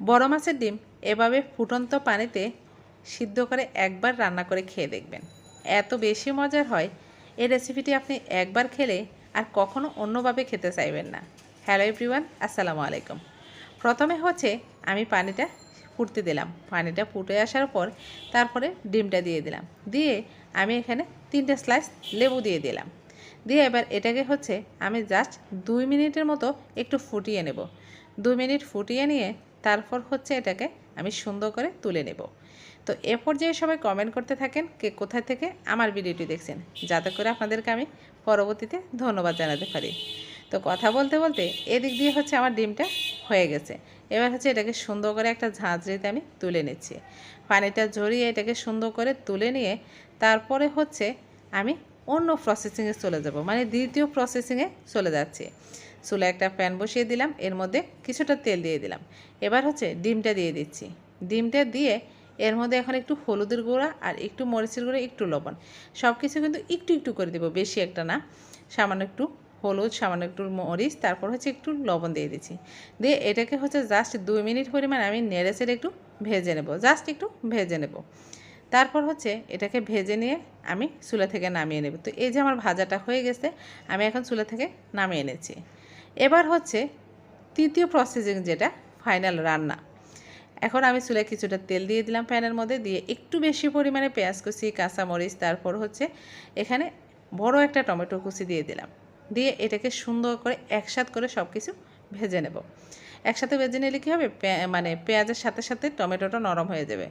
বড় মাছের ডিম এভাবে ফুটন্ত পানিতে সিদ্ধ করে একবার রান্না করে খেয়ে দেখবেন। এত বেশি মজার হয়, এই রেসিপিটি আপনি একবার খেলে আর কখনো অন্যভাবে খেতে চাইবেন না। হ্যালো এভরিওয়ান আসসালামু আলাইকুম। প্রথমে হচ্ছে আমি পানিটা ফুটতে দিলাম। পানিটা ফুটে আসার পর তারপরে ডিমটা দিয়ে দিলাম। দিয়ে আমি এখানে তিনটে স্লাইস লেবু দিয়ে দিলাম। দিয়ে এবার এটাকে হচ্ছে আমি জাস্ট দুই মিনিটের মতো একটু ফুটিয়ে নেব। দুই মিনিট ফুটিয়ে নিয়ে তারপর হচ্ছে এটাকে আমি সুন্দর করে তুলে নেব। তো এ পর্যায়ে সবাই কমেন্ট করতে থাকেন কে কোথায় থেকে আমার ভিডিওটি দেখছেন, যাতে করে আপনাদেরকে আমি পরবর্তীতে ধন্যবাদ জানাতে পারি। তো কথা বলতে বলতে এদিক দিয়ে হচ্ছে আমার ডিমটা হয়ে গেছে। এবার হচ্ছে এটাকে সুন্দর করে একটা ঝাঁঝরিতে আমি তুলে নিচ্ছি। পানিটা ঝরিয়ে এটাকে সুন্দর করে তুলে নিয়ে তারপরে হচ্ছে আমি অন্য প্রসেসিংয়ে চলে যাব। মানে দ্বিতীয় প্রসেসিংয়ে চলে যাচ্ছি। চুলে একটা প্যান বসিয়ে দিলাম, এর মধ্যে কিছুটা তেল দিয়ে দিলাম। এবার হচ্ছে ডিমটা দিয়ে দিচ্ছি। ডিমটা দিয়ে এর মধ্যে এখন একটু হলুদের গুঁড়া আর একটু মরিচের গুঁড়া, একটু লবণ। সব কিছু কিন্তু একটু একটু করে দেবো, বেশি একটা না। সামান্য একটু হলুদ, সামান্য একটু মরিচ, তারপর হচ্ছে একটু লবণ দিয়ে দিচ্ছি। দিয়ে এটাকে হচ্ছে জাস্ট দুই মিনিট পরিমাণ আমি নেড়ে চেড়ে একটু ভেজে নেব। জাস্ট একটু ভেজে নেব। তারপর হচ্ছে এটাকে ভেজে নিয়ে আমি চুলা থেকে নামিয়ে নেব। তো এই যে আমার ভাজাটা হয়ে গেছে, আমি এখন চুলা থেকে নামিয়ে এনেছি এবার হচ্ছে তৃতীয় প্রসেসিং যেটা ফাইনাল রান্না। এখন আমি চুলায় কিছুটা তেল দিয়ে দিলাম প্যানের মধ্যে, দিয়ে একটু বেশি পরিমাণে পেঁয়াজ কুচি, কাঁচামরিচ, তারপর হচ্ছে এখানে বড় একটা টমেটো কুচি দিয়ে দিলাম। দিয়ে এটাকে সুন্দর করে একসাথ করে সব কিছু ভেজে নেব। একসাথে ভেজে নিলে কী হবে? মানে পেঁয়াজের সাথে সাথে টমেটোটা নরম হয়ে যাবে।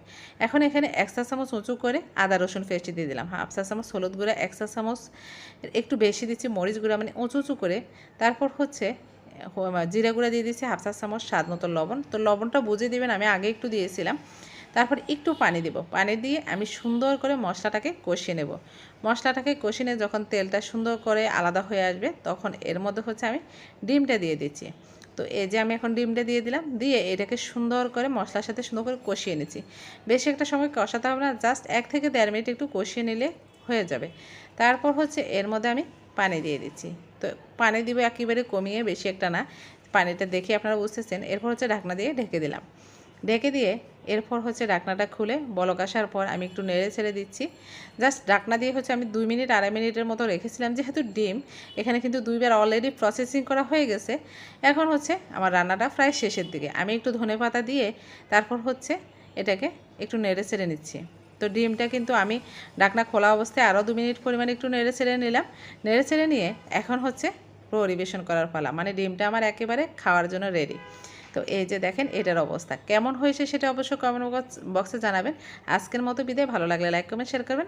এখন এখানে এক চা চামচ উঁচু করে আদা, রসুন পেস্ট দিয়ে দিলাম। হাফ চা চামচ হলুদ গুঁড়া, এক চা চামচ একটু বেশি দিচ্ছি মরিচ গুঁড়া মানে উঁচু উঁচু করে। তারপর হচ্ছে জিরা গুঁড়া দিয়ে দিচ্ছি হাফ চা চামচ স্বাদ মতো লবণ। তো লবণটা বুঝে দিবেন, আমি আগে একটু দিয়েছিলাম। তারপর একটু পানি দেব। পানি দিয়ে আমি সুন্দর করে মশলাটাকে কষিয়ে নেব। মশলাটাকে কষিয়ে নিয়ে যখন তেলটা সুন্দর করে আলাদা হয়ে আসবে, তখন এর মধ্যে হচ্ছে আমি ডিমটা দিয়ে দিচ্ছি। তো এই যে আমি এখন ডিমটা দিয়ে দিলাম, দিয়ে এটাকে সুন্দর করে মশলার সাথে সুন্দর করে কষিয়ে নিচ্ছি। বেশি একটা সময় কষাতে হবে না, জাস্ট এক থেকে দেড় মিনিট একটু কষিয়ে নিলে হয়ে যাবে। তারপর হচ্ছে এর মধ্যে আমি পানি দিয়ে দিচ্ছি। তো পানি দিব একেবারে কমিয়ে, বেশি একটা না। পানিটা দেখে আপনারা বুঝতেছেন। এরপর হচ্ছে ঢাকনা দিয়ে ঢেকে দিলাম। ঢেকে দিয়ে এরপর হচ্ছে ঢাকনাটা খুলে, বলক আসার পর আমি একটু নেড়ে ছেড়ে দিচ্ছি। জাস্ট ঢাকনা দিয়ে হচ্ছে আমি দুই মিনিট, আড়াই মিনিটের মতো রেখেছিলাম, যেহেতু ডিম, এখানে কিন্তু দুইবার অলরেডি প্রসেসিং করা হয়ে গেছে। এখন হচ্ছে আমার রান্নাটা প্রায় শেষের দিকে। আমি একটু ধনে পাতা দিয়ে তারপর হচ্ছে এটাকে একটু নেড়ে ছেড়ে নিচ্ছি। তো ডিমটা কিন্তু আমি ডাকনা খোলা অবস্থায় আরও দু মিনিট পরিমাণে একটু নেড়ে ছেড়ে নিলাম। নেড়ে ছেড়ে নিয়ে এখন হচ্ছে পরিবেশন করার পালা। মানে ডিমটা আমার একেবারে খাওয়ার জন্য রেডি তো এই যে দেখেন, এটার অবস্থা। কেমন হয়েছে সেটা অবশ্যই কমেন্ট বক্সে জানাবেন। আজকের মতো বিদায়। ভালো লাগলে লাইক কমেন্ট শেয়ার করবেন।